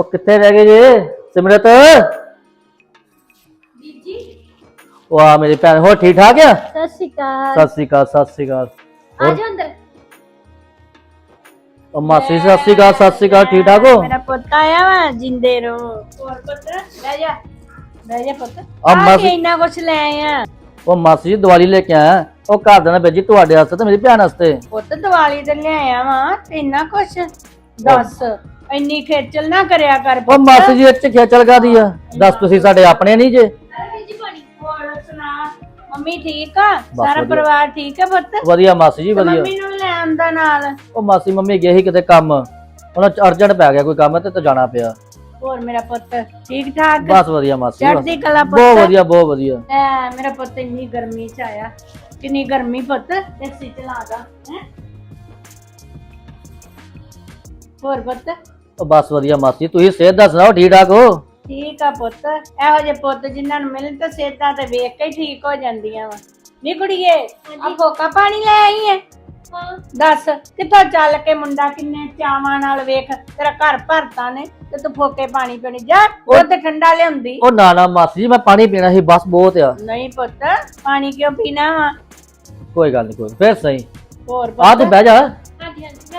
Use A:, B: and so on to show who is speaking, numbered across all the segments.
A: ਉਹ ਕਿੱਥੇ ਰਹਿ ਗਏ ਜੇ? ਸਿਮਰਤ?
B: ਬੀਜੀ?
A: ਉਹ ਆ ਮੇਰੀ ਭੈਣ ਹੋਰ ਠੀਕ ਠਾਕ ਆ?
B: ਸਤਿ ਸ਼੍ਰੀ ਅਕਾਲ।
A: ਸਤਿ ਸ੍ਰੀ ਅਕਾਲ ਸਤਿ ਸ੍ਰੀ ਅਕਾਲ।
B: ਆ ਜਾ ਅੰਦਰ।
A: ਉਹ ਮਾਸੀ ਸਤਿ ਸ੍ਰੀ ਅਕਾਲ ਸਤਿ ਸ੍ਰੀ ਅਕਾਲ ਠੀਕ ਠਾਕ ਹੋ?
B: ਮੇਰਾ ਪੁੱਤ ਆਇਆ ਵਾ ਜਿੰਦੇ ਰੋ ਹੋਰ ਪੁੱਤ ਬਹਿ ਜਾ। ਬਹਿ ਜਾ ਪੁੱਤ।
A: ਆ
B: ਆ
A: ਮਾਸੀ-
B: ਇੰਨਾ ਕੁਛ ਲੈ ਆਇਆ।
A: ਉਹ ਮਾਸੀ ਜੀ ਦੀਵਾਲੀ ਲੈ ਕੇ ਆਇਆ। ਉਹ ਘਰ ਦੇਣਾ ਭੇਜੀ ਤੁਹਾਡੇ ਵਾਸਤੇ ਤੇ ਮੇਰੀ ਭੈਣ ਵਾਸਤੇ।
B: ਪੁੱਤ ਦੀਵਾਲੀ ਤੇ ਲਿਆਇਆ ਵਾ ਤੇ ਇੰਨਾ ਕੁਛ। ਦੱਸ। ਇੰਨੀ ਖੇਚਲ ਨਾ ਕਰਿਆ ਕਰ
A: ਉਹ ਮਾਸੀ ਜੀ ਇੱਥੇ ਖੇਚਲ ਕਾਦੀ ਆ? ਦੱਸ ਤੁਸੀਂ ਸਾਡੇ ਆਪਣੇ ਨਹੀਂ ਜੇ?
B: ਹੋਰ ਸੁਣਾ। ਮੰਮੀ ਠੀਕ ਆ? ਸਾਰਾ
A: ਵਧੀਆ।
B: ਪਰਿਵਾਰ ਠੀਕ ਆ ਪੁੱਤ?
A: ਵਧੀਆ ਮਾਸੀ ਜੀ
B: ਤੇ
A: ਵਧੀਆ।
B: ਮੰਮੀ ਨੂੰ ਲੈ ਆਂਦਾ ਨਾਲ।
A: ਉਹ ਮਾਸੀ ਮੰਮੀ ਗਏ ਸੀ ਕਿਤੇ ਕੰਮ। ਉਹਨਾਂ ਚ ਅਰਜੈਂਟ ਪੈ ਗਿਆ ਕੋਈ ਕੰਮ ਤੇ ਤੇ ਜਾਣਾ ਪਿਆ।
B: ਹੋਰ ਮੇਰਾ ਪੁੱਤ ਠੀਕ ਠਾਕ?
A: ਬਸ ਵਧੀਆ ਮਾਸੀ ਬਸ।
B: ਚੜ੍ਹਦੀ ਕਲਾ
A: ਬਹੁਤ ਵਧੀਆ ਬਹੁਤ ਵਧੀਆ।
B: ਐ ਮੇਰਾ ਪੁੱਤ ਇੰਨੀ ਗਰਮੀ ਚ ਆਇਆ। ਕਿੰਨੀ ਗਰਮੀ ਪੁੱਤ। ਏਸੀ ਚਲਾ ਦਾ ਹੈ। ਹੋਰ ਪੁੱਤ?
A: ਉਹ ਬਸ ਵਧੀਆ ਮਾਸੀ ਤੁਸੀਂ ਸਿਹਤ ਦਾ ਸੁਣਾਓ ਠੀਕ ਠਾਕ ਹੋ?
B: ਠੀਕ ਆ ਪੁੱਤ ਇਹੋ ਜਿਹੇ ਪੁੱਤ ਜਿਨ੍ਹਾਂ ਨੂੰ ਮਿਲਣ ਤਾਂ ਸਿਹਤਾਂ ਤੇ ਵੇਖ ਕੇ ਹੀ ਠੀਕ ਹੋ ਜਾਂਦੀਆਂ ਵਾ। ਨੀ ਕੁੜੀਏ ਆ ਫੋਕਾ ਪਾਣੀ ਲੈ ਆਈ ਹੈ। ਦੱਸ ਕਿੱਥੋਂ ਚੱਲ ਕੇ ਮੁੰਡਾ ਕਿੰਨੇ ਚਾਵਾਂ ਨਾਲ ਵੇਖ ਤੇਰਾ ਘਰ ਭਰਤਾ ਨੇ ਤੇ ਤੂੰ ਫੋਕੇ ਪਾਣੀ ਪੀਣੀ। ਜਾ ਉਹ ਤੇ ਠੰਡਾ ਲਿਆਉਂਦੀ।
A: ਉਹ ਨਾ ਨਾ ਮਾਸੀ ਜੀ ਮੈਂ ਪਾਣੀ ਪੀਣਾ ਸੀ ਬਸ ਬਹੁਤ ਆ।
B: ਨਹੀਂ ਪੁੱਤ ਪਾਣੀ ਕਿਉਂ ਪੀਣਾ ਵਾ?
A: ਕੋਈ ਗੱਲ ਨਹੀਂ ਕੋਈ ਫਿਰ ਸਹੀ।
B: ਹੋਰ
A: ਆ
B: ਪੁੱਤ?
A: ਬਹਿ ਜਾ।
B: ਹਾਂਜੀ ਹਾਂਜੀ।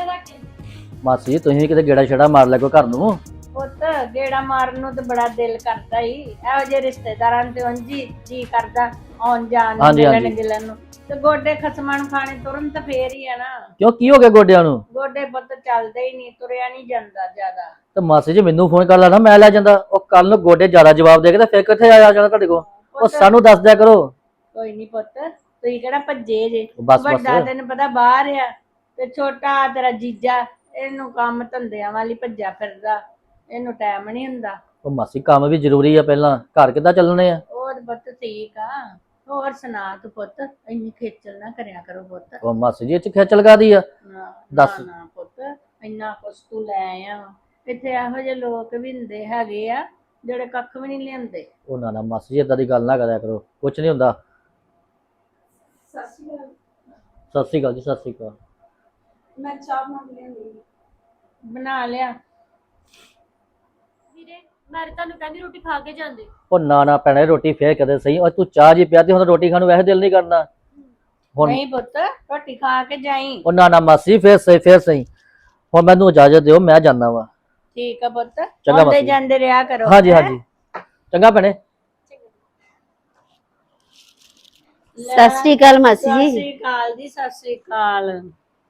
A: ਮਾਸੀ ਤੁਸੀਂ ਕਿਤੇ ਗੇੜਾ ਛੜਾ ਮਾਰ ਕੋਈ ਘਰ ਨੂੰ?
B: ਪੁੱਤ ਗੇੜਾ ਮਾਰਨ ਨੂੰ ਤੇ ਬੜਾ ਦਿਲ ਕਰਦਾ ਹੀ ਇਹੋ ਜਿਹੇ ਰਿਸ਼ਤੇਦਾਰਾਂ ਤੇ ਉਂਝ ਜੀ ਕਰਦਾ ਆਉਣ ਜਾਣ ਨੂੰ
A: ਹਾਂਜੀ,
B: ਮਿਲਣ
A: ਹਾਂਜੀ।
B: ਗਿਲਣ ਨੂੰ। ਤੇ ਗੋਡੇ ਖਸਮਾਂ ਨੂੰ ਖਾਣੇ ਤੁਰਨ ਤਾਂ ਫੇਰ ਹੀ ਆ ਨਾ।
A: ਕਿਉਂ ਕੀ ਹੋ ਗਿਆ ਗੋਡਿਆਂ ਨੂੰ?
B: ਗੋਡੇ ਪੁੱਤ ਚੱਲਦੇ ਹੀ ਨਹੀਂ ਤੁਰਿਆ ਨਹੀਂ ਜਾਂਦਾ ਜ਼ਿਆਦਾ।
A: ਤੇ ਮਾਸੀ ਜੀ ਮੈਨੂੰ ਫੋਨ ਕਰ ਲੈਣਾ ਮੈਂ ਲੈ ਜਾਂਦਾ। ਉਹ ਕੱਲ ਨੂੰ ਗੋਡੇ ਜ਼ਿਆਦਾ ਜਵਾਬ ਦੇ ਕੇ ਤੇ ਫਿਰ ਕਿੱਥੇ ਆ ਜਾਣਾ ਤੁਹਾਡੇ ਕੋਲ? ਉਹ ਸਾਨੂੰ ਦੱਸ ਦਿਆ ਕਰੋ।
B: ਕੋਈ ਨਹੀਂ ਪੁੱਤ ਤੁਸੀਂ ਕਿਹੜਾ ਭੱਜੇ ਜੇ।
A: ਬਸ, ਬਸ।
B: ਵੱਡਾ ਤੈਨੂੰ ਪਤਾ ਬਾਹਰ ਆ ਤੇ ਛੋਟਾ ਤੇਰਾ ਜੀਜਾ ਇਹਨੂੰ ਕੰਮ ਧੰਦਿਆਂ ਵਾਲੀ ਭੱਜਾ ਫਿਰਦਾ ਇਹਨੂੰ ਟਾਈਮ ਨਹੀਂ ਹੁੰਦਾ।
A: ਉਹ ਮਾਸੀ ਕੰਮ ਵੀ ਜ਼ਰੂਰੀ ਆ ਪਹਿਲਾਂ ਘਰ ਕਿੱਦਾਂ ਚੱਲਣੇ ਆ?
B: ਹੋਰ ਪੁੱਤ ਠੀਕ ਆ ਹੋਰ ਸੁਣਾ ਤੂੰ ਪੁੱਤ ਇੰਨੀ ਖੇਚਲ ਨਾ ਕਰਿਆ ਕਰੋ ਪੁੱਤ
A: ਉਹ ਮਾਸੀ ਜੀ ਇਹ ਚ ਖੇਚਲ ਕਾਦੀ ਆ?
B: ਨਾ
A: ਦੱਸ।
B: ਨਾ ਨਾ ਪੁੱਤ ਇੰਨਾ ਕੁਛ ਤੂੰ ਲੈ ਵਾਂ। ਇੱਥੇ ਇਹੋ ਜਿਹੇ ਲੋਕ ਵੀ ਹੁੰਦੇ ਹੈਗੇ ਆ ਜਿਹੜੇ ਕੱਖ ਵੀ ਨਹੀਂ ਲਿਆਉਂਦੇ।
A: ਉਹ ਨਾ ਨਾ ਮਾਸੀ ਜੀ ਏਦਾਂ ਦੀ ਗੱਲ ਨਾ ਕਰਿਆ ਕਰੋ ਕੁਝ ਨਹੀਂ ਹੁੰਦਾ। ਸਤਿ ਸ੍ਰੀ ਅਕਾਲ। ਜੀ ਸਤਿ ਸ੍ਰੀ ਅਕਾਲ।
B: ਮੈਂ ਚਾਹ ਮੰਗ ਲਿਆਂਦੀ। ਬਣਾ ਲਿਆ।
C: ਵੀਰੇ ਮੈਂ ਤਾਂ ਤੁਹਾਨੂੰ ਕਹਿੰਦੀ ਰੋਟੀ ਖਾ ਕੇ ਜਾਂਦੇ।
A: ਉਹ ਨਾ ਨਾ ਭੈਣੇ ਰੋਟੀ ਫੇਰ ਕਦੇ ਸਹੀ। ਉਹ ਤੂੰ ਚਾਹ ਜੀ ਪਿਆਦੀ ਹੁਣ ਰੋਟੀ ਖਾਣ ਨੂੰ ਵੈਸੇ ਦਿਲ ਨਹੀਂ ਕਰਦਾ ਹੁਣ
B: ਨਹੀਂ ਪੁੱਤ ਰੋਟੀ ਖਾ ਕੇ ਜਾਈ।
A: ਉਹ ਨਾ ਨਾ ਮਾਸੀ ਫੇਰ ਸਹੀ ਫੇਰ ਸਹੀ। ਹੁਣ ਮੈਨੂੰ ਇਜਾਜ਼ਤ ਦਿਓ ਮੈਂ ਜਾਣਾ ਵਾ।
B: ਠੀਕ ਆ ਪੁੱਤ
A: ਚੰਗਾ ਮਾਸੀ।
B: ਜਾਂਦੇ ਰਿਹਾ ਕਰੋ
A: ਹਾਂਜੀ
B: ਹੈਂ?
A: ਹਾਂਜੀ। ਚੰਗਾ ਭੈਣੇ।
D: ਸਤਿ ਸ੍ਰੀ ਅਕਾਲ ਮਾਸੀ
B: ਸਤਿ
D: ਜੀ
B: ਸ੍ਰੀ ਅਕਾਲ ਜੀ ਸਤਿ ਸ੍ਰੀ ਅਕਾਲ।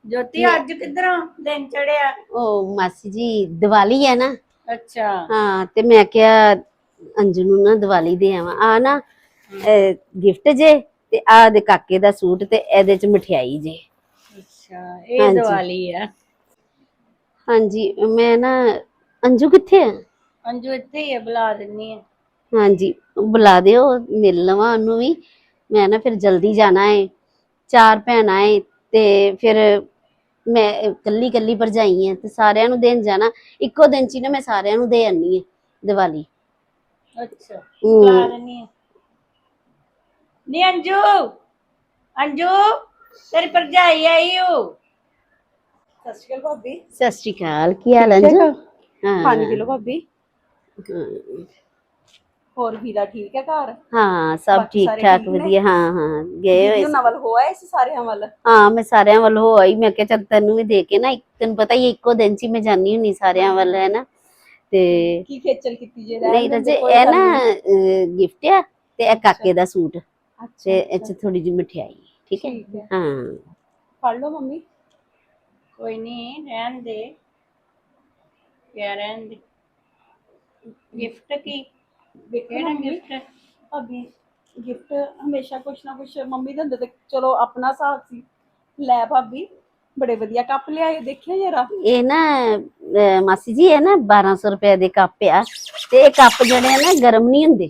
B: ਜੋਤੀ ਅੱਜ ਕਿੱਧਰੋਂ ਦਿਨ ਚੜਿਆ
D: ਉਹ ਮਾਸੀ ਜੀ ਦੀਵਾਲੀ ਹੈ ਨਾ।
B: ਅੱਛਾ।
D: ਹਾਂ ਤੇ ਮੈਂ ਕਿਹਾ ਅੰਜੂ ਨੂੰ ਨਾ ਦੀਵਾਲੀ ਦੇ ਆਵਾਂ। ਆ ਨਾ ਗਿਫਟ ਜੇ ਤੇ ਆ ਦੇ ਕਾਕੇ ਦਾ ਸੂਟ ਤੇ ਇਹਦੇ ਚ ਮਠਿਆਈ ਜੇ।
B: ਅੱਛਾ ਇਹ। ਦੀਵਾਲੀ ਆ।
D: ਹਾਂਜੀ ਮੈਂ ਨਾ ਅੰਜੂ ਕਿੱਥੇ ਆ?
B: ਅੰਜੂ ਇੱਥੇ ਹੀ ਆ ਬੁਲਾ ਦਿੰਨੀ ਆ।
D: ਹਾਂਜੀ ਬੁਲਾ ਦਿਓ ਮਿਲ ਲਵਾਂ ਉਹਨੂੰ ਵੀ। ਮੈਂ ਨਾ ਫਿਰ ਜਲਦੀ ਜਾਣਾ ਹੈ ਚਾਰ ਭੈਣਾਂ ਹੈ ਤੇ ਫਿਰ ਮੈਂ ਕੱਲੀ ਕੱਲੀ ਭਰਜਾਈ ਹਾਂ ਤੇ ਸਾਰਿਆਂ ਨੂੰ ਦੇਣ ਜਾਣਾ। ਇੱਕੋ ਦਿਨ ਚ ਹੀ ਨਾ ਮੈਂ ਸਾਰਿਆਂ ਨੂੰ ਦੇ ਆਨੀ ਹੈ ਦੀਵਾਲੀ।
B: ਅੱਛਾ ਦਿੰਨੀ ਆ। ਨੀ ਅੰਜੂ ਅੰਜੂ ਤੇਰੀ ਭਰਜਾਈ ਆਈ ਓ।
E: ਸਤਿ ਸ਼੍ਰੀ ਅਕਾਲ ਭਾਬੀ।
D: ਸਤਿ ਸ਼੍ਰੀ ਅਕਾਲ ਕੀ ਹਾਲ ਹੈ ਅੰਜੂ? ਹਾਂ।
E: ਪਾਣੀ ਪੀ ਲਓ ਭਾਬੀ।
D: ਹਾਂ।
E: ਹੋਰ ਵੀਰਾ ਠੀਕ ਹੈ ਘਰ?
D: ਹਾਂ ਸਭ
E: ਬਾਕੀ
D: ਠੀਕ
E: ਸਾਰੇ
D: ਠਾਕ
E: ਠੀਕ ਨੇ?
D: ਵਧੀਆ ਹਾਂ ਹਾਂ ਗਏ ਹੋਏ
E: ਵੀਡੀਓ ਨਵਲ ਹੋਇਆ ਇਸ ਸਾਰਿਆਂ ਵੱਲ?
D: ਹਾਂ ਮੈਂ ਸਾਰਿਆਂ ਵੱਲ ਹੋ ਆਈ ਮੈਂ ਕਿਹਾ ਚੱਲ ਤੈਨੂੰ ਵੀ ਦੇ ਕੇ ਨਾ ਇੱਕ ਤੈਨੂੰ ਪਤਾ ਹੀ ਹੈ, ਇੱਕੋ ਦਿਨ ਚ ਹੀ ਮੈਂ ਜਾਣੀ ਹੁੰਨੀ ਸਾਰਿਆਂ ਵੱਲ ਹੈ ਨਾ? ਤੇ
E: ਕੀ ਖੇਚਲ ਕੀਤੀ ਜੇ ਰਹਿਣ
D: ਨਹੀਂ
E: ਦਿੰਦੇ,
D: ਰਜੇ
E: ਕੋਈ
D: ਇਹ
E: ਗੱਲ
D: ਨਾ
E: ਨਹੀਂ।
D: ਗਿਫਟ ਆ ਤੇ ਇਹ ਕਾਕੇ ਦਾ ਸੂਟ
E: ਅੱਛਾ,
D: ਤੇ ਇਹ ਚ ਥੋੜੀ ਜਿਹੀ ਮਠਿਆਈ ਠੀਕ ਹੈ?
E: ਠੀਕ ਹੈ।
D: ਹਾਂ।
E: ਫੜ ਲਓ ਮੰਮੀ।
B: ਕੋਈ ਨਹੀਂ ਰਹਿਣ ਦੇ। ਕਿਆ ਰਹਿਣ ਦੇ। ਗਿਫਟ ਕੀ? ਕਿਹੜਾ ਗਿਫਟ
E: ਭਾਬੀ ਗਿਫਟ ਹਮੇਸ਼ਾ ਕੁਛ ਨਾ ਕੁਛ ਮੰਮੀ ਦੇ ਹੁੰਦੇ ਤੇ ਚਲੋ ਆਪਣਾ ਹਿਸਾਬ ਸੀ। ਲੈ ਭਾਬੀ ਬੜੇ ਵਧੀਆ ਕੱਪ ਲਿਆਏ ਦੇਖਿਆ ਜਰਾ।
D: ਇਹ ਨਾ ਅਹ ਮਾਸੀ ਜੀ ਇਹ ਨਾ 1200 ਰੁਪਏ ਦੇ ਕੱਪ ਆ। ਤੇ ਇਹ ਕੱਪ ਜਿਹੜੇ ਆ ਨਾ ਗਰਮ ਨਹੀਂ ਹੁੰਦੇ।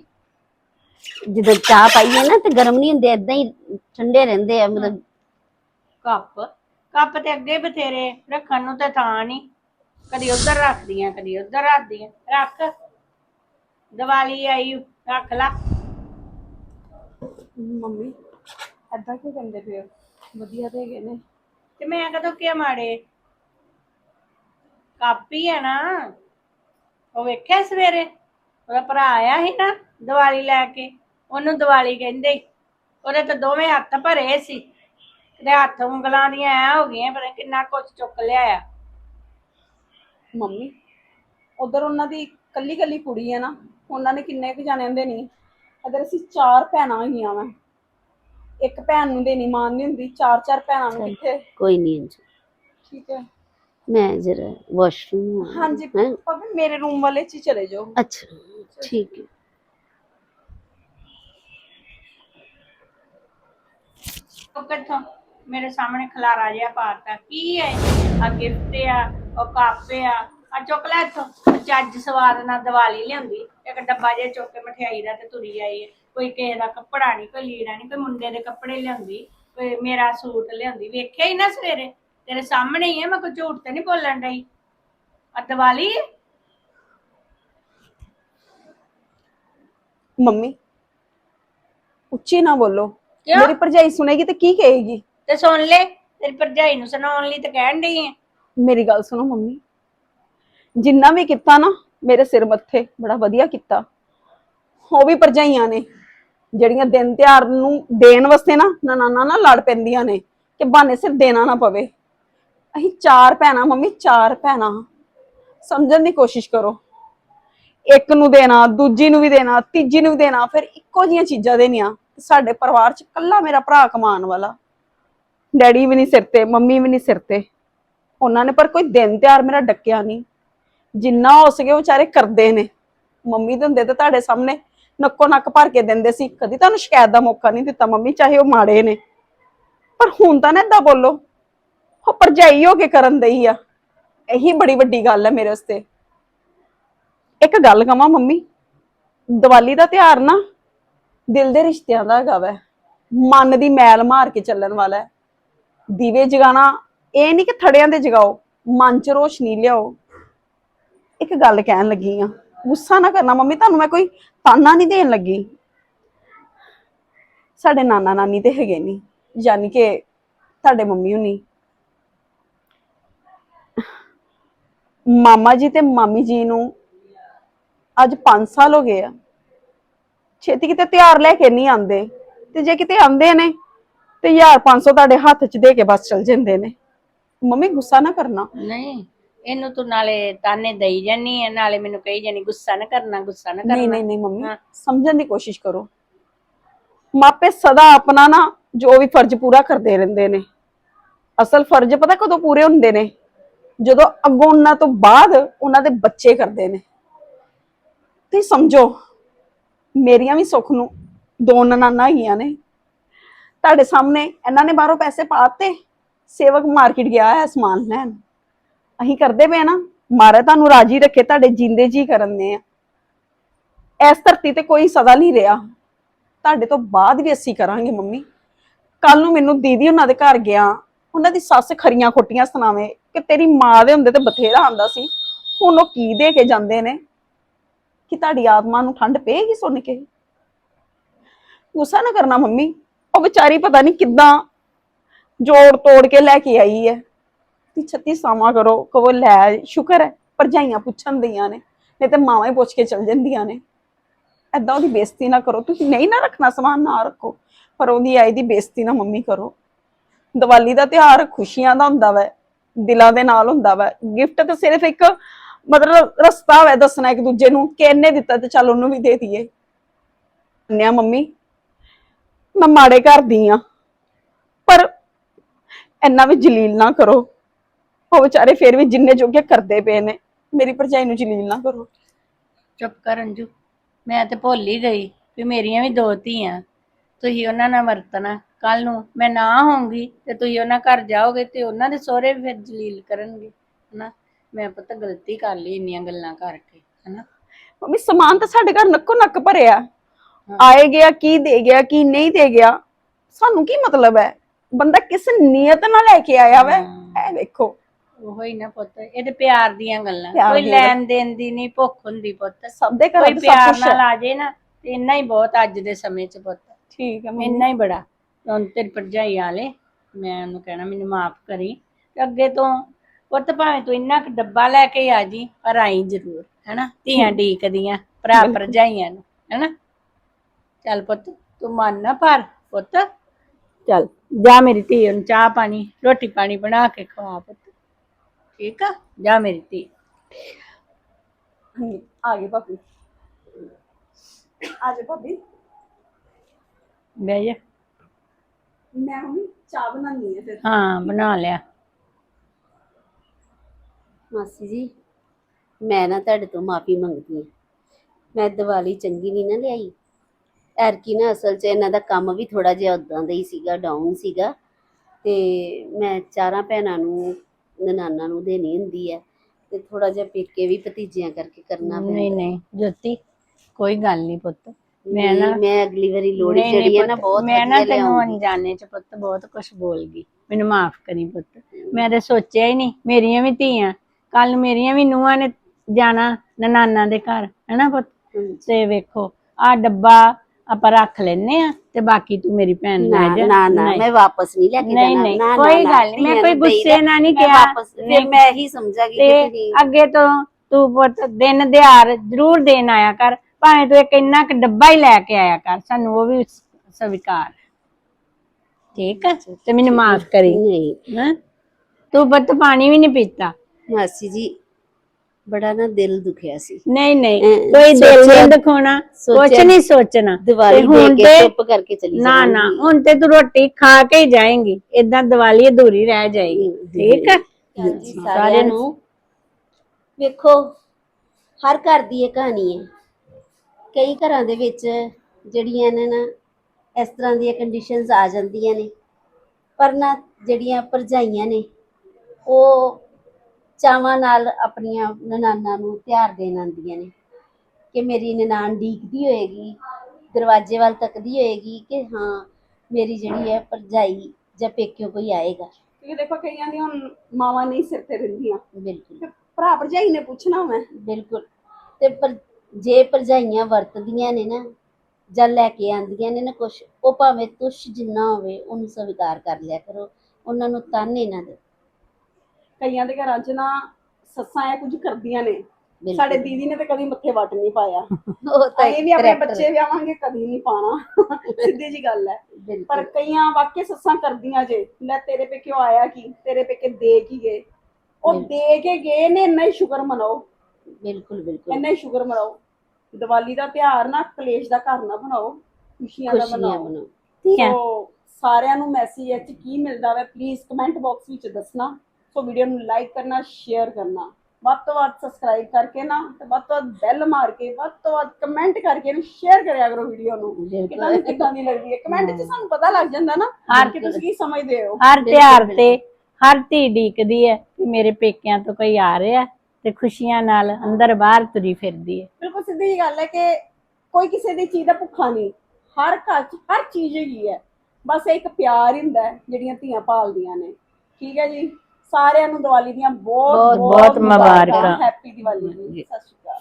D: ਜਦੋਂ ਚਾਹ ਪਾਈਏ ਨਾ ਤੇ ਗਰਮ ਨਹੀਂ ਹੁੰਦੇ ਏਦਾਂ ਹੀ ਠੰਡੇ ਰਹਿੰਦੇ ਆ ਮਤਲਬ।
B: ਕੱਪ? ਕੱਪ ਤੇ ਅੱਗੇ ਬਥੇਰੇ ਰੱਖਣ ਨੂੰ ਤੇ ਥਾਂ ਨਹੀਂ। ਕਦੀ ਉਧਰ ਰੱਖਦੀਆਂ ਕਦੀ ਉਧਰ ਰੱਖਦੀਆਂ ਰੱਖ। ਦੀਵਾਲੀ ਆਈ ਰੱਖ ਲਾ।
E: ਮੰਮੀ ਐਦਾਂ ਕਿਉਂ ਕਹਿੰਦੇ ਪਏ ਹੋ? ਵਧੀਆ ਤੇ ਹੈਗੇ ਨੇ।
B: ਤੇ ਮੈਂ ਕਦੋਂ ਕਿਹਾ ਮਾੜੇ? ਕੱਪ ਹੀ ਆ ਨਾ ਉਹ ਵੇਖਿਆ ਸਵੇਰੇ? ਉਹਦਾ ਭਰਾ ਆਇਆ ਸੀ ਨਾ ਦੀਵਾਲੀ ਲੈ ਕੇ ਉਹਨੂੰ ਦੀਵਾਲੀ ਕਹਿੰਦੇ ਈ। ਉਹਦੇ ਤਾਂ ਦੋਵੇਂ ਹੱਥ ਭਰੇ ਸੀ। ਤੇ ਹੱਥ ਉਂਗਲਾਂ ਦੀਆਂ ਐ ਹੋ ਗਈਆਂ ਨੀ ਕਿੰਨਾ ਕੁਝ ਚੁੱਕ ਲਿਆਇਆ।
E: ਮੰਮੀ ਉਧਰ ਉਹਨਾਂ ਦੀ ਕੱਲੀ ਕੱਲੀ ਕੁੜੀ ਹੈ ਨਾ ਉਹਨਾਂ ਨੇ ਕਿੰਨੇ ਕੁ ਜਾਣਿਆਂ ਦੇ ਨਹੀਂ ਅਗਰ ਅਸੀਂ ਚਾਰ ਭੈਣਾਂ ਹੈਗੀਆਂ ਵਾ ਇੱਕ ਭੈਣ ਨੂੰ ਦੇਣੀ ਮਾਨ ਨਹੀਂ ਹੁੰਦੀ ਚਾਰ ਚਾਰ ਭੈਣਾਂ ਨੂੰ ਕਿੱਥੇ?
D: ਕੋਈ ਨਹੀਂ ਅੰਜੂ।
E: ਠੀਕ ਹੈ।
D: ਮੈਂ ਜਰਾ ਵਾਸ਼ਰੂਮ
E: ਹਾਂਜੀ
D: ਹੈਂ?
E: ਮੇਰੇ ਰੂਮ ਵਾਲੇ ਚ ਹੀ ਚਲੇ ਜਾਓ।
D: ਅੱਛਾ ਠੀਕ ਹੈ।
B: ਕਿੱਥੋਂ ਮੇਰੇ ਸਾਹਮਣੇ ਖਲਾਰਾ ਜਿਹਾ ਪਾਤਾ ਕੀ ਹੈ ਆ ਗਿਫਟ ਆ ਉਹ ਕੱਪ ਆ ਆ ਚੁੱਕ ਲੈ ਇੱਥੋਂ। ਚੱਜ ਸਵਾਦ ਨਾਲ ਦੀਵਾਲੀ ਲਿਆਂਦੀ। ਇੱਕ ਡੱਬਾ ਜਿਹਾ ਚੁੱਕ ਕੇ ਮਠਿਆਈ ਦਾ ਤੇ ਤੁਰੀ ਆਈ ਹੈ ਕੋਈ ਕਿਸੇ ਦਾ ਕੱਪੜਾ ਨਹੀਂ ਕੋਈ ਲੀੜਾ ਨਹੀਂ ਕੋਈ ਮੁੰਡੇ ਦੇ ਕੱਪੜੇ ਲਿਆਂਦੀ ਕੋਈ ਮੇਰਾ ਸੂਟ ਲਿਆਂਦੀ। ਵੇਖਿਆ ਹੀ ਨਾ ਸਵੇਰੇ। ਤੇਰੇ ਸਾਹਮਣੇ ਹੀ ਹੈ ਮੈਂ ਕੋਈ ਝੂਠ ਤੇ ਨਹੀਂ ਬੋਲਣ ਡਈ। ਆ ਦੀਵਾਲੀ ਹੈ
E: ਮੰਮੀ ਉੱਚੀ ਨਾ ਬੋਲੋ।
B: ਕਿਉਂ?
E: ਮੇਰੀ ਭਰਜਾਈ ਸੁਣੇਗੀ ਤੇ ਕੀ ਕਹੇਗੀ?
B: ਤੇ ਸੁਣ ਲੈ। ਤੇਰੀ ਭਰਜਾਈ ਨੂੰ ਸੁਣਾਉਣ ਲਈ ਤੇ ਕਹਿਣ ਡਈ ਹੈ
E: ਮੇਰੀ ਗੱਲ ਸੁਣੋ ਮੰਮੀ। ਜਿੰਨਾ ਵੀ ਕੀਤਾ ਨਾ, ਮੇਰੇ ਸਿਰ ਮੱਥੇ ਬੜਾ ਵਧੀਆ ਕੀਤਾ। ਉਹ ਵੀ ਭਰਜਾਈਆਂ ਨੇ, ਜਿਹੜੀਆਂ ਦਿਨ ਤਿਉਹਾਰ ਨੂੰ ਦੇਣ ਵਾਸਤੇ ਨਾ ਨਾਨਾ ਨਾਲ ਲੜ ਪੈਂਦੀਆਂ ਨੇ, ਕਿ ਬਹਾਨੇ ਸਿਰ ਦੇਣਾ ਨਾ ਪਵੇ। ਅਸੀਂ ਚਾਰ ਭੈਣਾਂ, ਮੰਮੀ, ਚਾਰ ਭੈਣਾਂ। ਸਮਝਣ ਦੀ ਕੋਸ਼ਿਸ਼ ਕਰੋ। ਇੱਕ ਨੂੰ ਦੇਣਾ, ਦੂਜੀ ਨੂੰ ਵੀ ਦੇਣਾ, ਤੀਜੀ ਨੂੰ ਵੀ ਦੇਣਾ, ਫਿਰ ਇੱਕੋ ਜੀਆਂ ਚੀਜ਼ਾਂ ਦੇਣੀਆਂ ਸਾਡੇ ਪਰਿਵਾਰ ਚ ਕੱਲਾ ਮੇਰਾ ਭਰਾ ਕਮਾਉਣ ਵਾਲਾ। ਡੈਡੀ ਵੀ ਨਹੀਂ ਸਿਰ ਤੇ, ਮੰਮੀ ਵੀ ਨਹੀਂ ਸਿਰ ਤੇ। ਉਹਨਾਂ ਨੇ ਪਰ ਕੋਈ ਦਿਨ ਤਿਉਹਾਰ ਮੇਰਾ ਡੱਕਿਆ ਨਹੀਂ ਜਿੰਨਾ ਹੋ ਸਕੇ ਵਿਚਾਰੇ ਕਰਦੇ ਨੇ। ਮੰਮੀ ਦੇ ਹੁੰਦੇ ਤਾਂ ਤੁਹਾਡੇ ਸਾਹਮਣੇ ਨੱਕੋ ਨੱਕ ਭਰ ਕੇ ਦਿੰਦੇ ਸੀ। ਕਦੀ ਤੁਹਾਨੂੰ ਸ਼ਿਕਾਇਤ ਦਾ ਮੌਕਾ ਨਹੀਂ ਦਿੱਤਾ ਮੰਮੀ, ਚਾਹੇ ਉਹ ਮਾੜੇ ਨੇ। ਪਰ ਹੁਣ ਤਾਂ ਨਾ ਏਦਾਂ ਬੋਲੋ, ਉਹ ਭਰਜਾਈ ਹੋ ਕੇ ਕਰਨ ਦਈ ਆ। ਇਹੀ ਬੜੀ ਵੱਡੀ ਗੱਲ ਹੈ ਮੇਰੇ ਵਾਸਤੇ। ਇੱਕ ਗੱਲ ਕਵਾਂ ਮੰਮੀ, ਦੀਵਾਲੀ ਦਾ ਤਿਉਹਾਰ ਨਾ ਦਿਲ ਦੇ ਰਿਸ਼ਤਿਆਂ ਦਾ ਹੈਗਾ ਵੈ। ਮਨ ਦੀ ਮੈਲ ਮਾਰ ਕੇ ਚੱਲਣ ਵਾਲਾ ਹੈ। ਦੀਵੇ ਜਗਾਣਾ ਇਹ ਨਹੀਂ ਕਿ ਥੜਿਆਂ ਦੇ ਜਗਾਓ, ਮਨ ਚ ਰੋਸ਼ਨੀ ਲਿਆਓ। ਇੱਕ ਗੱਲ ਕਹਿਣ ਲੱਗੀ ਆ, ਗੁੱਸਾ ਨਾ ਕਰਨਾ ਮੰਮੀ, ਤੁਹਾਨੂੰ ਮੈਂ ਕੋਈ ਤਾਨਾ ਨਹੀਂ ਦੇਣ ਲੱਗੀ। ਸਾਡੇ ਨਾਨਾ ਨਾਨੀ ਤੇ ਹੈਗੇ ਨਹੀਂ ਯਾਨੀ ਕਿ ਤੁਹਾਡੇ ਮੰਮੀ ਹੁਣੀ। ਮਾਮਾ ਜੀ ਤੇ ਮਾਮੀ ਜੀ ਨੂੰ ਅੱਜ 5 ਸਾਲ ਹੋ ਗਏ ਆ। ਛੇਤੀ ਕਿਤੇ ਤਿਉਹਾਰ ਲੈ ਕੇ ਨਹੀਂ ਆਉਂਦੇ, ਤੇ ਜੇ ਕਿਤੇ ਆਉਂਦੇ ਨੇ, ਤੇ 1500 ਤੁਹਾਡੇ ਹੱਥ 'ਚ ਦੇ ਕੇ ਬਸ ਚਲ ਜਾਂਦੇ ਨੇ। ਮੰਮੀ, ਗੁੱਸਾ ਨਾ ਕਰਨਾ।
B: ਨਹੀਂ ਇਹਨੂੰ ਤੂੰ ਨਾਲੇ ਤਾਨੇ ਦਈ ਜਾਨੀ ਹੈ ਨਾਲੇ ਮੈਨੂੰ ਕਹੀ ਜਾਨੀ ਗੁੱਸਾ ਨਾ ਕਰਨਾ ਗੁੱਸਾ ਨਾ ਕਰਨਾ।
E: ਨਹੀਂ ਨਹੀਂ ਮੰਮੀ
B: ਹਾਂ।
E: ਸਮਝਣ ਦੀ ਕੋਸ਼ਿਸ਼ ਕਰੋ। ਮਾਪੇ ਸਦਾ ਆਪਣਾ ਨਾ ਜੋ ਵੀ ਫਰਜ਼ ਪੂਰਾ ਕਰਦੇ ਰਹਿੰਦੇ ਨੇ। ਅਸਲ ਫਰਜ਼ ਪਤਾ ਕਦੋਂ ਪੂਰੇ ਹੁੰਦੇ ਨੇ? ਜਦੋਂ ਅੱਗੋਂ ਉਹਨਾਂ ਤੋਂ ਬਾਅਦ ਉਹਨਾਂ ਦੇ ਬੱਚੇ ਕਰਦੇ ਨੇ। ਤੇ ਸਮਝੋ ਮੇਰੀਆਂ ਵੀ ਸੁੱਖ ਨੂੰ ਦੋ ਨਨਾਨਾ ਹੈਗੀਆਂ ਨੇ। ਤੁਹਾਡੇ ਸਾਹਮਣੇ ਇਹਨਾਂ ਨੇ ਬਾਹਰੋਂ ਪੈਸੇ ਪਾਤੇ ਸੇਵਕ ਮਾਰਕੀਟ ਗਿਆ ਹੈ ਸਮਾਨ ਲੈਣ। ਅਸੀਂ ਕਰਦੇ ਪਏ ਨਾ ਮਾਰੇ ਤੁਹਾਨੂੰ ਰਾਜੀ ਰੱਖੇ, ਤੁਹਾਡੇ ਜਿੰਦੇ ਜੀ ਕਰਨ ਦੇ ਆ। ਇਸ ਧਰਤੀ ਤੇ ਕੋਈ ਸਦਾ ਨਹੀਂ ਰਿਹਾ। ਤੁਹਾਡੇ ਤੋਂ ਬਾਅਦ ਵੀ ਅਸੀਂ ਕਰਾਂਗੇ, ਮੰਮੀ। ਕੱਲ ਨੂੰ ਮੈਨੂੰ ਦੀਦੀ ਉਹਨਾਂ ਦੇ ਘਰ ਗਿਆ, ਉਹਨਾਂ ਦੀ ਸੱਸ ਖਰੀਆਂ ਖੋਟੀਆਂ ਸੁਣਾਵੇ, ਕਿ ਤੇਰੀ ਮਾਂ ਦੇ ਹੁੰਦੇ ਤੇ ਬਥੇਰਾ ਆਂਦਾ ਸੀ। ਹੁਣ ਉਹ ਕੀ ਦੇ ਕੇ ਜਾਂਦੇ ਨੇ? ਕਿ ਤੁਹਾਡੀ ਆਤਮਾ ਨੂੰ ਠੰਡ ਪਏਗੀ ਸੁਣ ਕੇ? ਗੁੱਸਾ ਨਾ ਕਰਨਾ, ਮੰਮੀ। ਉਹ ਵਿਚਾਰੀ ਪਤਾ ਨਹੀਂ ਕਿੱਦਾਂ ਜੋੜ ਤੋੜ ਕੇ ਲੈ ਕੇ ਆਈ ਹੈ। ਤੀ ਛੱਤੀ ਸਾਮਾ ਕਰੋ, ਕਹੋ ਲੈ, ਸ਼ੁਕਰ ਹੈ, ਭਰਜਾਈਆਂ ਪੁੱਛਣ ਦੀਆਂ ਨੇ, ਨਹੀਂ ਤੇ ਮਾਵਾਂ ਹੀ ਪੁੱਛ ਕੇ ਚਲ ਜਾਂਦੀਆਂ ਨੇ। ਐਦਾਂ ਉਹਦੀ ਬੇਇੱਜ਼ਤੀ ਨਾ ਕਰੋ, ਤੁਸੀਂ ਨਹੀਂ ਨਾ ਰੱਖਣਾ, ਸਮਾਨ ਨਾ ਰੱਖੋ, ਪਰ ਉਹਦੀ ਆਈ ਦੀ ਬੇਇੱਜ਼ਤੀ ਨਾ ਮੰਮੀ ਕਰੋ। ਦੀਵਾਲੀ ਦਾ ਤਿਉਹਾਰ ਖੁਸ਼ੀਆਂ ਦਾ ਹੁੰਦਾ ਵੈ, ਦਿਲਾਂ ਦੇ ਨਾਲ ਹੁੰਦਾ ਵੈ, ਗਿਫਟ ਤਾਂ ਸਿਰਫ ਇੱਕ ਮਤਲਬ ਰਸਤਾ ਵੈ ਦੱਸਣਾ ਇੱਕ ਦੂਜੇ ਨੂੰ ਕਿ ਇਹਨੇ ਦਿੱਤਾ ਤੇ ਚੱਲ ਉਹਨੂੰ ਵੀ ਦੇ ਦਈਏ। ਨਿਆ ਮੰਮੀ? ਮੈਂ ਮਾੜੇ ਘਰ ਦੀ ਆ, ਪਰ ਇੰਨਾ ਵੀ ਜਲੀਲ ਨਾ ਕਰੋ। ਉਹ ਵਿਚਾਰੇ ਫਿਰ ਵੀ ਜਿੰਨੇ ਜੋਗੇ ਕਰਦੇ ਪਏ ਨੇ ਮੇਰੀ ਭਰਜਾਈ ਨੂੰ ਜਲੀਲ ਨਾ ਕਰੋ।
B: ਚੁੱਪ ਕਰ ਅੰਜੂ ਮੈਂ ਤੇ ਭੁੱਲ ਹੀ ਗਈ ਵੀ ਮੇਰੀਆਂ ਵੀ ਦੋ ਧੀਆਂ ਤੁਸੀਂ ਉਹਨਾਂ ਨਾਲ ਵਰਤਣਾ। ਕੱਲ ਨੂੰ ਮੈਂ ਨਾ ਹੋਊਂਗੀ ਤੇ ਤੁਸੀਂ ਉਹਨਾਂ ਘਰ ਜਾਓਗੇ ਤੇ ਉਹਨਾਂ ਦੇ ਸਹੁਰੇ ਵੀ ਫਿਰ ਜਲੀਲ ਕਰਨਗੇ ਹਨਾ? ਮੈਂ ਪਤਾ ਗਲਤੀ ਕਰ ਲਈ ਇੰਨੀਆਂ ਗੱਲਾਂ ਕਰਕੇ ਹਨਾ?
E: ਮੰਮੀ ਸਮਾਨ ਤਾਂ ਸਾਡੇ ਘਰ ਨੱਕੋ ਨੱਕ ਭਰਿਆ। ਆਏ ਗਿਆ ਕੀ ਦੇ ਗਿਆ ਕੀ ਨਹੀਂ ਦੇ ਗਿਆ ਸਾਨੂੰ ਕੀ ਮਤਲਬ ਹੈ? ਬੰਦਾ ਕਿਸ ਨੀਅਤ ਨਾਲ ਲੈ ਕੇ ਆਇਆ ਵੈ? ਇਹ ਵੇਖੋ।
B: ਉਹੋ ਹੀ ਨਾ ਪੁੱਤ ਇਹ ਤੇ ਪਿਆਰ ਦੀਆਂ ਗੱਲਾਂ।
E: ਪਿਆਰ
B: ਕੋਈ
E: ਦੀਆਂ
B: ਲੈਣ ਦੇਣ ਦੀ ਨਹੀਂ ਭੁੱਖ ਹੁੰਦੀ ਪੁੱਤ।
E: ਸਭ ਦੇ ਘਰ
B: ਕੋਈ
E: ਤਾਂ ਸਭ
B: ਪਿਆਰ ਨਾਲ ਆ ਜੇ ਨਾ ਤੇ ਇੰਨਾ ਹੀ ਬਹੁਤ ਅੱਜ ਦੇ ਸਮੇਂ 'ਚ ਪੁੱਤ।
E: ਠੀਕ ਹੈ ਮੰਮੀ।
B: ਇੰਨਾ ਹੀ ਬੜਾ। ਹੁਣ ਤੇਰੀ ਭਰਜਾਈ ਆਲੇ ਮੈਂ ਉਹਨੂੰ ਕਹਿਣਾ ਮੈਨੂੰ ਮਾਫ ਕਰੀ। ਤੇ ਅੱਗੇ ਤੋਂ ਪੁੱਤ ਭਾਵੇਂ ਤੂੰ ਇੰਨਾ ਕੁ ਡੱਬਾ ਲੈ ਕੇ ਆ ਜੀ ਪਰ ਆਈ ਜ਼ਰੂਰ ਹੈਨਾ? ਧੀਆਂ ਢੀਕਦੀਆਂ ਭਰਾ ਭਰਜਾਈਆਂ ਨੂੰ ਹੈਨਾ? ਚੱਲ ਪੁੱਤ ਤੂੰ ਮਨ ਨਾ ਭਰ ਪੁੱਤ। ਚੱਲ ਜਾ ਮੇਰੀ ਧੀ। ਨੂੰ ਚਾਹ ਪਾਣੀ ਰੋਟੀ ਪਾਣੀ ਬਣਾ ਕੇ ਖਵਾ ਪੁੱਤ। ਠੀਕ ਆ? ਜਾ ਮੇਰੀ ਧੀ।
E: ਆ ਗਏ ਭਾਬੀ। ਆ ਜਾ ਭਾਬੀ।
B: ਬਹਿ ਜਾ।
E: ਮੈਂ ਚਾਹ ਬਣਾਉਣੀ ਹੈ ਫਿਰ।
B: ਹਾਂ ਬਣਾ ਲਿਆ।
D: ਮਾਸੀ ਜੀ ਮੈਂ ਨਾ ਤੁਹਾਡੇ ਤੋਂ ਮਾਫੀ ਮੰਗਦੀ ਹਾਂ। ਮੈਂ ਦੀਵਾਲੀ ਚੰਗੀ ਨਹੀਂ ਨਾ ਲਿਆਈ। ਐਰਕੀ ਨਾ ਅਸਲ 'ਚ ਇਹਨਾਂ ਦਾ ਕੰਮ ਵੀ ਥੋੜਾ ਜਿਹਾ ਉਦਾਂ ਦਾ ਹੀ ਸੀਗਾ ਡਾਊਨ ਸੀਗਾ। ਤੇ ਮੈਂ ਚਾਰਾਂ ਭੈਣਾਂ ਨੂੰ ਨਨਾਨਾ ਨੂੰ ਦੇਣੀ ਹੁੰਦੀ ਹੈ ਤੇ ਥੋੜਾ ਜਿਹਾ ਪੇਕੇ ਵੀ ਭਤੀਜਿਆਂ ਕਰਕੇ ਕਰਨਾ
B: ਨਹੀਂ
D: ਪੈਂਦਾ।
B: ਨਹੀਂ ਜੋਤੀ ਕੋਈ ਗੱਲ ਨਹੀਂ ਪੁੱਤ। ਮੈਂ
D: ਨਹੀਂ,
B: ਨਾ
D: ਮੈਂ ਅਗਲੀ ਵਾਰੀ
B: ਨਹੀਂ, ਨਹੀਂ
D: ਜਿਹੜੀ ਹੈ ਨਾ
B: ਪੁੱਤ,
D: ਬਹੁਤ
B: ਮੈਂ ਨਾ
D: ਵਧੀਆ
B: ਤੈਨੂੰ
D: ਲਿਆਉਂਗੀ।
B: ਅਣਜਾਣੇ ਚ ਪੁੱਤ ਬਹੁਤ ਕੁਝ ਬੋਲ ਗਈ ਮੈਨੂੰ ਮਾਫ ਕਰੀ ਪੁੱਤ। ਮੈਂ ਤਾਂ ਸੋਚਿਆ ਹੀ ਨਹੀਂ ਮੇਰੀਆਂ ਵੀ ਧੀਆਂ ਕੱਲ ਮੇਰੀਆਂ ਵੀ ਨੂੰਹਾਂ ਨੇ ਜਾਣਾ ਨਨਾਨਾ ਦੇ ਘਰ ਹੈਨਾ ਪੁੱਤ। ਤੇ ਵੇਖੋ ਆ ਡੱਬਾ ਆਪਾਂ ਰੱਖ ਲੈਨੇ ਆ ਤੇ ਬਾਕੀ ਤੂੰ ਮੇਰੀ ਭੈਣ
D: ਨਾ
B: ਲੈ ਜਾ।
D: ਨਾ ਨਾ
B: ਨਹੀਂ।
D: ਮੈਂ ਵਾਪਸ ਨਹੀਂ ਲੈ ਕੇ
B: ਨਹੀਂ,
D: ਜਾਣਾ।
B: ਨਹੀਂ,
D: ਨਾ, ਨਾ,
B: ਕੋਈ
D: ਨਾ,
B: ਗੱਲ ਨਹੀਂ, ਮੈਂ
D: ਧੀਆਂ
B: ਕੋਈ
D: ਨੂੰ
B: ਗੁੱਸੇ
D: ਦੇਈਦਾ,
B: ਨਾਲ ਨਹੀਂ
D: ਮੈਂ
B: ਕਿਹਾ।
D: ਵਾਪਸ ਫਿਰ। ਮੈਂ ਇਹੀ ਸਮਝਾਂਗੀ ਕਿ
B: ਤੇ
D: ਤੁਸੀਂ
B: ਅੱਗੇ ਤੋਂ ਤੂੰ ਪੁੱਤ ਦਿਨ ਦਿਹਾੜ ਜ਼ਰੂਰ ਦੇਣ ਆਇਆ ਕਰ। ਭਾਵੇਂ ਤੂੰ ਇੱਕ ਇੰਨਾ ਕੁ ਡੱਬਾ ਹੀ ਲੈ ਕੇ ਆਇਆ ਕਰ ਸਾਨੂੰ ਉਹ ਵੀ ਸ- ਸਵੀਕਾਰ। ਠੀਕ ਹੈ ਤੇ ਮੈਨੂੰ ਮਾਫ ਕਰੀ।
D: ਨਹੀਂ।
B: ਹੈਂ? ਤੂੰ ਪੁੱਤ ਪਾਣੀ ਵੀ ਨਹੀਂ ਪੀਤਾ।
D: ਮਾਸੀ ਜੀ ਬੜਾ ਨਾ ਦਿਲ ਦੁਖਿਆ ਸੀ।
B: ਨਹੀਂ ਨਹੀਂ ਕੋਈ ਦਿਲ ਨਹੀਂ ਦਿਖਾਉਣਾ ਕੁਛ ਨਹੀਂ ਸੋਚਣਾ।
D: ਦੀਵਾਲੀ
B: ਹੁਣ
D: ਕੇ
B: ਤੇ-
D: ਚੁੱਪ ਕਰਕੇ ਚਲੀ
B: ਨਾ ਨਾ। ਹੁਣ ਤੇ ਤੂੰ ਰੋਟੀ ਖਾ ਕੇ ਹੀ ਜਾਏਂਗੀ। ਇਦਾਂ ਦੀਵਾਲੀ ਅਧੂਰੀ ਰਹਿ ਜਾਏਗੀ। ਠੀਕ ਹੈ
D: ਸਾਰਿਆਂ ਨੂੰ ਵੇਖੋ ਹਰ ਘਰ ਦੀ ਇਹ ਕਹਾਣੀ ਹੈ। ਕਈ ਘਰਾਂ ਦੇ ਵਿੱਚ ਜਿਹੜੀਆਂ ਨੇ ਨਾ ਇਸ ਤਰ੍ਹਾਂ ਦੀਆਂ ਕੰਡੀਸ਼ਨਸ ਆ ਜਾਂਦੀਆਂ ਨੇ। ਪਰ ਨਾ ਜਿਹੜੀਆਂ ਭਰਜਾਈਆਂ ਨੇ ਉਹ ਚਾਵਾਂ ਨਾਲ ਆਪਣੀਆਂ ਨਨਾਨਾ ਨੂੰ ਤਿਆਰ ਦੇਣ ਆਉਂਦੀਆਂ ਨੇ। ਕਿ ਮੇਰੀ ਨਨਾਣ ਡੀਕਦੀ ਹੋਏਗੀ ਦਰਵਾਜ਼ੇ ਵੱਲ ਤੱਕਦੀ ਹੋਏਗੀ ਕਿ ਹਾਂ ਮੇਰੀ ਜਿਹੜੀ ਹੈ ਭਰਜਾਈ ਜਾਂ ਪੇਕਿਓ ਕੋਈ ਆਏਗਾ।
E: ਕਿਉਂਕਿ ਦੇਖੋ ਕਈਆਂ ਦੀ ਹੁਣ ਮਾਵਾਂ ਨਹੀਂ ਸਿਰ ਤੇ ਰਹਿੰਦੀਆਂ।
D: ਬਿਲਕੁਲ।
E: ਭਰਾ ਭਰਜਾਈ ਨੇ ਪੁੱਛਣਾ ਮੈਂ।
D: ਬਿਲਕੁਲ। ਤੇ ਪਰ ਜੇ ਭਰਜਾਈਆਂ ਵਰਤਦੀਆਂ ਨੇ ਨਾ ਜਾਂ ਲੈ ਕੇ ਆਂਦੀਆਂ ਨੇ ਨਾ ਕੁਛ ਉਹ ਭਾਵੇਂ ਤੁਸ਼ ਜਿੰਨਾ ਹੋਵੇ ਉਹਨੂੰ ਸਵੀਕਾਰ ਕਰ ਲਿਆ ਕਰੋ। ਉਹਨਾਂ ਨੂੰ ਤਾਨੇ ਨਾ ਦਿਓ।
E: ਕਈਆਂ ਦੇ ਘਰਾਂ 'ਚ ਨਾ ਸੱਸਾਂ ਇਹ ਕੁਝ ਕਰਦੀਆਂ ਨੇ। ਸਾਡੇ ਦੀਦੀ ਨੇ ਤਾਂ ਕਦੀ ਮੱਥੇ ਵੱਟ ਨਹੀਂ ਪਾਇਆ।
D: ਉਹ ਤਾਂ
E: ਵੀ ਆਪਣੇ ਬੱਚੇ ਵਿਆਹਾਂਗੇ ਕਦੀ ਨਹੀਂ ਪਾਣਾ ਸਿੱਧੀ ਜੀ ਗੱਲ ਹੈ। ਪਰ ਕਈਆਂ ਵਾਕਿਆ ਸੱਸਾਂ ਕਰਦੀਆਂ ਜੇ। ਲੈ ਤੇਰੇ ਪੇ ਕਿਉਂ ਆਇਆ ਕੀ? ਤੇਰੇ ਪੇ ਕੇ ਦੇ ਕੀ ਗਏ? ਉਹ। ਦੇ ਕੇ ਗਏ ਨੇ ਇੰਨਾ ਹੀ ਸ਼ੁਕਰ ਮਨਾਓ।
D: ਬਿਲਕੁਲ ਬਿਲਕੁਲ।
E: ਇੰਨਾ ਹੀ ਸ਼ੁਕਰ ਮਨਾਓ। ਦੀਵਾਲੀ ਦਾ ਤਿਉਹਾਰ ਨਾ ਕਲੇਸ਼ ਦਾ ਘਰ ਨਾ ਬਣਾਓ। ਖੁਸ਼ੀਆਂ ਦਾ ਬਣਾਓ
B: ਠੀਕ ਹੈ।
E: ਸਾਰਿਆਂ ਨੂੰ ਮੈਸੇਜ ਚ ਕੀ ਮਿਲਦਾ ਹੈ ਪਲੀਜ਼ ਕਮੈਂਟ ਬਾਕਸ ਵਿੱਚ ਦੱਸਣਾ। ਸੋ ਵੀਡੀਓ ਨੂੰ ਲਾਈਕ ਕਰਨਾ ਸ਼ੇਅਰ ਕਰਨਾ। ਵੱਧ ਤੋਂ ਵੱਧ ਸਬਸਕ੍ਰਾਈਬ ਕਰਕੇ ਨਾ ਤੇ ਵੱਧ ਤੋਂ ਵੱਧ ਬੈਲ ਮਾਰ ਕੇ ਵੱਧ ਤੋਂ ਵੱਧ ਕਮੈਂਟ ਕਰਕੇ ਇਹਨੂੰ ਸ਼ੇਅਰ ਕਰਿਆ ਕਰੋ ਵੀਡੀਓ ਨੂੰ। ਕਿ ਤੁਹਾਨੂੰ ਕਿੱਦਾਂ ਦੀ ਲੱਗਦੀ ਹੈ? ਕਮੈਂਟ 'ਚ ਸਾਨੂੰ ਪਤਾ ਲੱਗ ਜਾਂਦਾ ਨਾ ਕਿ ਤੁਸੀਂ ਕੀ ਸਮਝਦੇ ਹੋ।
B: ਹਰ ਤਿਉਹਾਰ ਤੇ ਹਰ ਧੀ ਡੀਕਦੀ ਹੈ ਕਿ ਮੇਰੇ ਪੇਕਿਆਂ ਤੋਂ ਕੋਈ ਆ ਰਿਹਾ ਤੇ ਖੁਸ਼ੀਆਂ ਨਾਲ ਅੰਦਰ ਬਾਹਰ ਤੁਰੀ ਫਿਰਦੀ ਹੈ।
E: ਬਿਲਕੁਲ ਸਿੱਧੀ ਗੱਲ ਹੈ ਕਿ ਕੋਈ ਕਿਸੇ ਦੀ ਚੀਜ਼ ਦਾ ਭੁੱਖਾ ਨਹੀਂ। ਹਰ ਘਰ 'ਚ ਹਰ ਚੀਜ਼ ਹੈਗੀ ਹੈ। ਬਸ ਇੱਕ ਪਿਆਰ ਹੁੰਦਾ ਜਿਹੜੀਆਂ ਧੀਆਂ ਪਾਲਦੀਆਂ ਨੇ। ਠੀਕ ਹੈ ਜੀ? ਸਾਰਿਆਂ ਨੂੰ ਦੀਵਾਲੀ ਦੀਆਂ ਬਹੁਤ
B: ਬਹੁਤ- ਬਹੁਤ ਮੁਬਾਰਕਾਂ।
E: ਹੈਪੀ ਦੀਵਾਲੀ ਜੀ। ਸਤਿ ਸ਼੍ਰੀ ਅਕਾਲ।